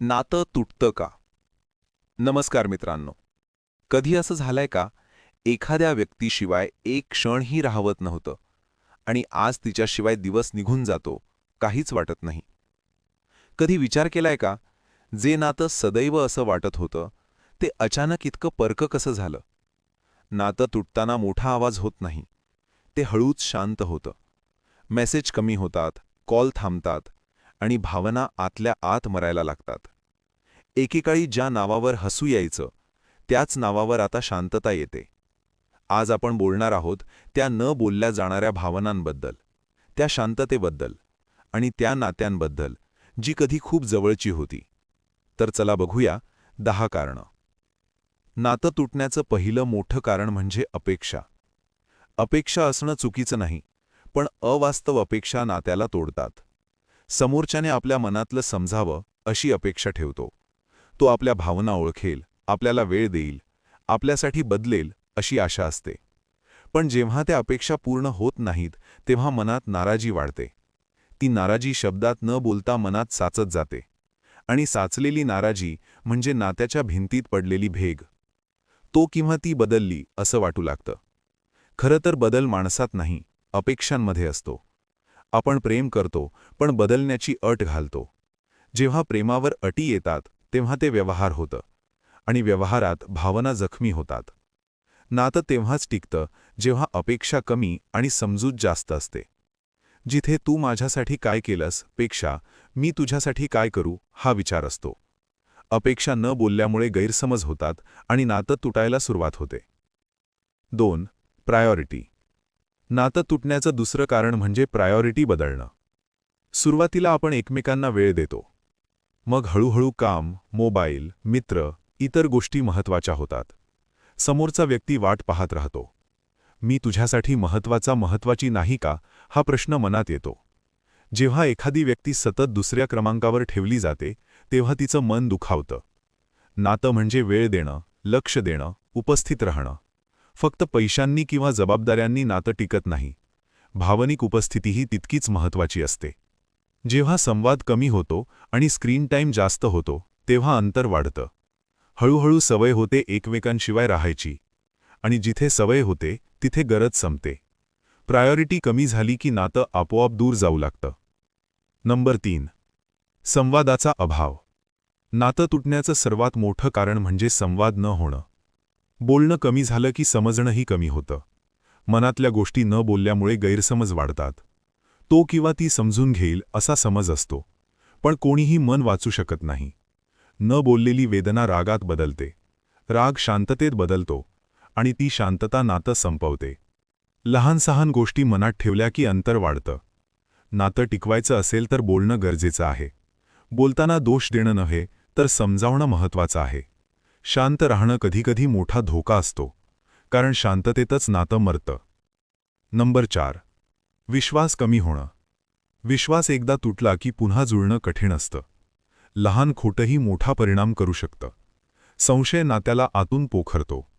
नातं तुटतं का? नमस्कार मित्रांनो. कधी असं झालंय का? एखाद्या व्यक्तीशिवाय एक क्षणही राहवत नव्हतं आणि आज तिच्याशिवाय दिवस निघून जातो काहीच वाटत नाही. कधी विचार केलाय का? जे नातं सदैव असं वाटत होतं ते अचानक इतकं परक कसं झालं? नातं तुटताना मोठा आवाज होत नाही. ते हळूच शांत होतं. मेसेज कमी होतात कॉल थांबतात आणि भावना आतल्या आत मरायला लागतात. एकेकाळी ज्या नावावर हसू यायचं त्याच नावावर आता शांतता येते. आज आपण बोलणार आहोत त्या न बोलल्या जाणाऱ्या भावनांबद्दल त्या शांततेबद्दल आणि त्या नात्यांबद्दल जी कधी खूप जवळची होती. तर चला बघूया दहा कारणं. नातं तुटण्याचं पहिलं मोठं कारण म्हणजे अपेक्षा. अपेक्षा असणं चुकीचं नाही पण अवास्तव अपेक्षा नात्याला तोडतात. समोरच्याने आपल्या मनातलं समजावं अशी अपेक्षा ठेवतो. तो आपल्या भावना ओळखेल आपल्याला वेळ देईल आपल्यासाठी बदलेल अशी आशा असते. पण जेव्हा त्या अपेक्षा पूर्ण होत नाहीत तेव्हा मनात नाराजी वाढते. ती नाराजी शब्दात न बोलता मनात साचत जाते. आणि साचलेली नाराजी म्हणजे नात्याच्या भिंतीत पडलेली भेग. तो किंवा ती बदलली असं वाटू लागतं. खरं तर बदल माणसात नाही अपेक्षांमध्ये असतो. आपण प्रेम करतो पण बदलण्याची अट घालतो. जेव्हा प्रेमावर अटी येतात तेव्हा ते व्यवहार होतं. आणि व्यवहारात भावना जखमी होतात. नातं तेव्हाच टिकतं जेव्हा अपेक्षा कमी आणि समजूत जास्त असते. जिथे तू माझ्यासाठी काय केलंसपेक्षा मी तुझ्यासाठी काय करू हा विचार असतो. अपेक्षा न बोलल्यामुळे गैरसमज होतात आणि नातं तुटायला सुरुवात होते. दोन प्रायोरिटी. नातं तुटण्याचं दुसरं कारण म्हणजे प्रायोरिटी बदलणं. सुरुवातीला आपण एकमेकांना वेळ देतो. मग हळूहळू काम मोबाईल मित्र इतर गोष्टी महत्त्वाच्या होतात. समोरचा व्यक्ती वाट पाहत राहतो. मी तुझ्यासाठी महत्त्वाचा महत्वाची नाही का हा प्रश्न मनात येतो. जेव्हा एखादी व्यक्ती सतत दुसऱ्या क्रमांकावर ठेवली जाते तेव्हा तिचं मन दुखावतं. नातं म्हणजे वेळ देणं लक्ष देणं उपस्थित राहणं. फक्त पैशांनी किंवा जबाबदाऱ्यांनी नातं टिकत नाही. भावनिक उपस्थितीही तितकीच महत्वाची असते. जेव्हा संवाद कमी होतो आणि स्क्रीन टाईम जास्त होतो तेव्हा अंतर वाढतं. हळूहळू सवय होते एकमेकांशिवाय राहायची. आणि जिथे सवय होते तिथे गरज संपते. प्रायोरिटी कमी झाली की नातं आपोआप दूर जाऊ लागतं. नंबर तीन. संवादाचा अभाव. नातं तुटण्याचं सर्वात मोठं कारण म्हणजे संवाद न होणं. बोलणं कमी झालं की समजणंही कमी होतं. मनातल्या गोष्टी न बोलल्यामुळे गैरसमज वाढतात. तो किंवा ती समजून घेईल असा समज असतो. पण कोणीही मन वाचू शकत नाही. न बोललेली वेदना रागात बदलते. राग शांततेत बदलतो आणि ती शांतता नातं संपवते. लहान सहान गोष्टी मनात ठेवल्या की अंतर वाढतं. नातं टिकवायचं असेल तर बोलणं गरजेचं आहे. बोलताना दोष देणं नव्हे तर समजावणं महत्वाचं आहे. शांत राहणं कधीकधी मोठा धोका असतो कारण शांततेतच नातं मरतं. नंबर चार. विश्वास कमी होणं. विश्वास एकदा तुटला की पुन्हा जुळणं कठीण असतं. लहान खोटंही मोठा परिणाम करू शकतं. संशय नात्याला आतून पोखरतो.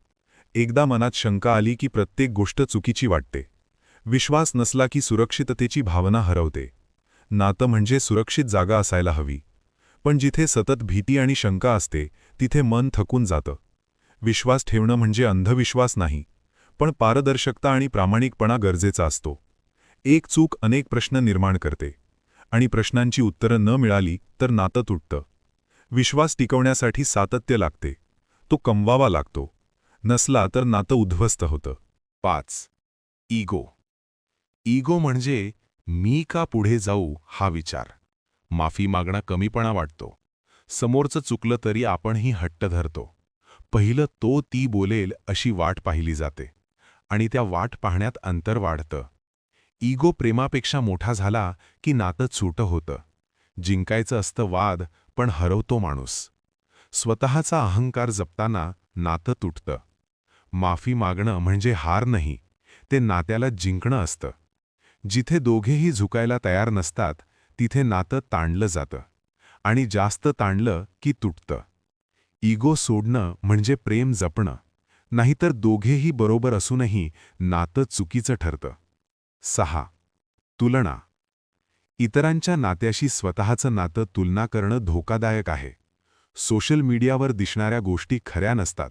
एकदा मनात शंका आली की प्रत्येक गोष्ट चुकीची वाटते. विश्वास नसला की सुरक्षिततेची भावना हरवते. नातं म्हणजे सुरक्षित जागा असायला हवी. पण जिथे सतत भीती आणि शंका असते तिथे मन थकून जातं. विश्वास ठेवणं म्हणजे अंधविश्वास नाही पण पारदर्शकता आणि प्रामाणिकपणा गरजेचा असतो. एक चूक अनेक प्रश्न निर्माण करते आणि प्रश्नांची उत्तरं न मिळाली तर नातं तुटतं. विश्वास टिकवण्यासाठी सातत्य लागते तो कमवावा लागतो. नसला तर नातं उद्ध्वस्त होतं. पाच. इगो. इगो म्हणजे मी का पुढे जाऊ हा विचार. माफी मागणं कमीपणा वाटतो. समोरचं चुकलं तरी आपणही हट्ट धरतो. पहिलं तो ती बोलेल अशी वाट पाहिली जाते. आणि त्या वाट पाहण्यात अंतर वाढतं. इगो प्रेमापेक्षा मोठा झाला की नातं सुटं होतं. जिंकायचं असतं वाद पण हरवतो माणूस. स्वतःचा अहंकार जपताना नातं तुटतं. माफी मागणं म्हणजे हार नाही ते नात्याला जिंकणं असतं. जिथे दोघेही झुकायला तयार नसतात तिथे नातं ताणलं जातं. आणि जास्त ताणलं की तुटतं. इगो सोडणं म्हणजे प्रेम जपणं. नाहीतर दोघेही बरोबर असूनही नातं चुकीचं ठरतं. सहा. तुलना. इतरांच्या नात्याशी स्वतःचं नातं तुलना करणं धोकादायक आहे. सोशल मीडियावर दिसणाऱ्या गोष्टी खऱ्या नसतात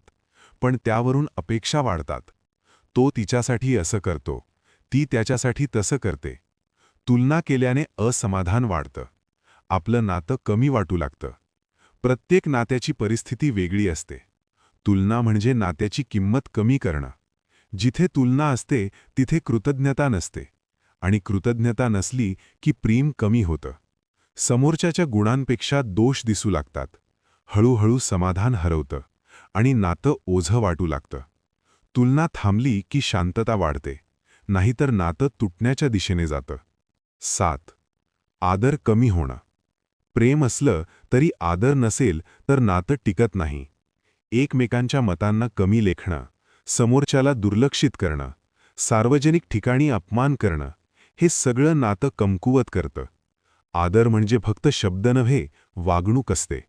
पण त्यावरून अपेक्षा वाढतात. तो तिच्यासाठी असं करतो ती त्याच्यासाठी तसं करते. तुलना केल्याने असमाधान वाढतं. आपलं नातं कमी वाटू लागतं. प्रत्येक नात्याची परिस्थिती वेगळी असते. तुलना म्हणजे नात्याची किंमत कमी करणं. जिथे तुलना असते तिथे कृतज्ञता नसते. आणि कृतज्ञता नसली की प्रेम कमी होतं. समोरच्याच्या गुणांपेक्षा दोष दिसू लागतात. हळूहळू समाधान हरवतं. आणि नातं ओझं वाटू लागतं. तुलना थांबली की शांतता वाढते. नाहीतर नातं तुटण्याच्या दिशेने जातं. सात. आदर कमी होणं. प्रेम असलं तरी आदर नसेल तर नातं टिकत नाही. एकमेकांच्या मतांना कमी लेखणं समोरच्याला दुर्लक्षित करणं सार्वजनिक ठिकाणी अपमान करणं हे सगळं नातं कमकुवत करतं. आदर म्हणजे फक्त शब्द नव्हे वागणूक असते.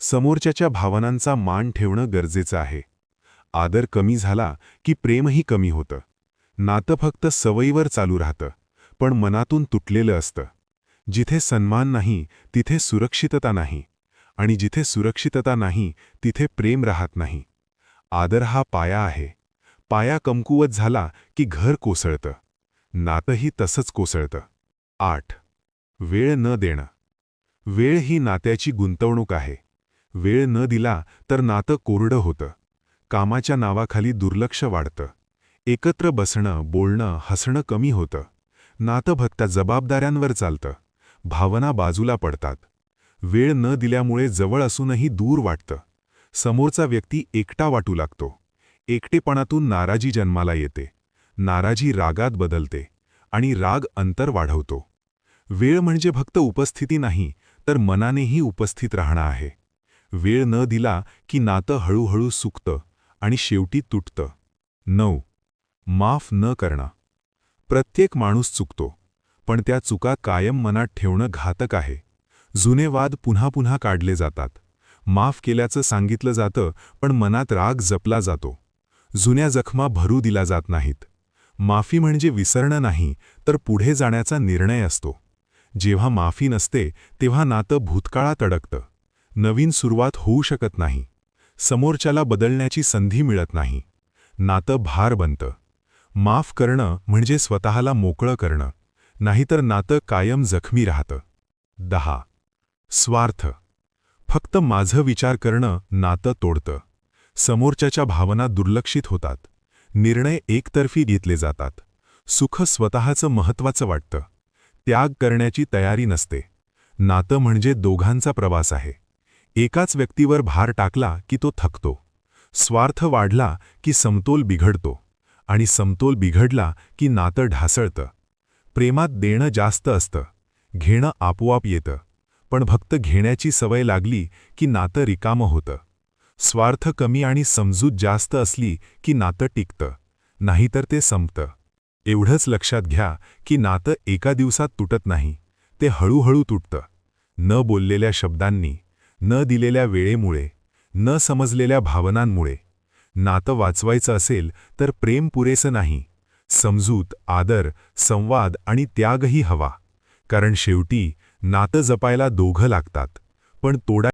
समोरच्याच्या भावनांचा मान ठेवणं गरजेचं आहे. आदर कमी झाला की प्रेमही कमी होतं. नातं फक्त सवयीवर चालू राहतं पण मनातून तुटलेलं असतं. जिथे सन्मान नाही तिथे सुरक्षितता नाही. आणि जिथे सुरक्षितता नाही तिथे प्रेम राहत नाही. आदर हा पाया आहे. पाया कमकुवत झाला की घर कोसळतं. नातंही तसंच कोसळतं. आठ. वेळ न देणं. वेळ ही नात्याची गुंतवणूक आहे. वेळ न दिला तर नातं कोरडं होतं. कामाच्या नावाखाली दुर्लक्ष वाढतं. एकत्र बसणं बोलणं हसणं कमी होतं. नातं भत्ता जबाबदाऱ्यांवर चालतं. भावना बाजूला पडतात. वेळ न दिल्यामुळे जवळ असूनही दूर वाटतं. समोरचा व्यक्ती एकटा वाटू लागतो. एकटेपणातून नाराजी जन्माला येते. नाराजी रागात बदलते आणि राग अंतर वाढवतो. वेळ म्हणजे फक्त उपस्थिती नाही तर मनानेही उपस्थित राहणं आहे. वेळ न दिला की नातं हळूहळू सुकतं आणि शेवटी तुटतं. नऊ. माफ न करणं. प्रत्येक माणूस चुकतो. पण त्या चुका कायम मनात ठेवणं घातक आहे. जुने वाद पुन्हा पुन्हा काढले जातात. माफ केल्याचं सांगितलं जातं पण मनात राग जपला जातो. जुन्या जखमा भरू दिला जात नाहीत. माफी म्हणजे विसरणं नाही तर पुढे जाण्याचा निर्णय असतो. जेव्हा माफी नसते तेव्हा नातं भूतकाळात अडकतं. नवीन सुरुवात होऊ शकत नाही. समोरच्याला बदलण्याची संधी मिळत नाही. नातं भार बनतं. माफ करणं म्हणजे स्वतःला मोकळं करणं. नाहीतर नातं कायम जखमी राहतं. दहा. स्वार्थ. फक्त माझं विचार करणं नातं तोडतं. समोरच्याच्या भावना दुर्लक्षित होतात. निर्णय एकतर्फी घेतले जातात. सुख स्वतःचं महत्त्वाचं वाटतं. त्याग करण्याची तयारी नसते. नातं म्हणजे दोघांचा प्रवास आहे. एकाच व्यक्तीवर भार टाकला की तो थकतो. स्वार्थ वाढला की समतोल बिघडतो. आणि समतोल बिघडला की नातं ढासळतं. प्रेमात देणं जास्त असतं. घेणं आपोआप येतं. पण फक्त घेण्याची सवय लागली की नातं रिकामं होतं. स्वार्थ कमी आणि समजूत जास्त असली की नातं टिकतं. नाहीतर ते संपतं. एवढंच लक्षात घ्या की नातं एका दिवसात तुटत नाही. ते हळूहळू तुटतं. न बोललेल्या शब्दांनी न दिलेल्या वेळेमुळे न समजलेल्या भावनांमुळे. नातं वाचवायचं असेल तर प्रेम पुरेसं नाही. समजूत आदर संवाद आणि त्यागही हवा. कारण शेवटी नातं जपायला दोघं लागतात. पण तोडा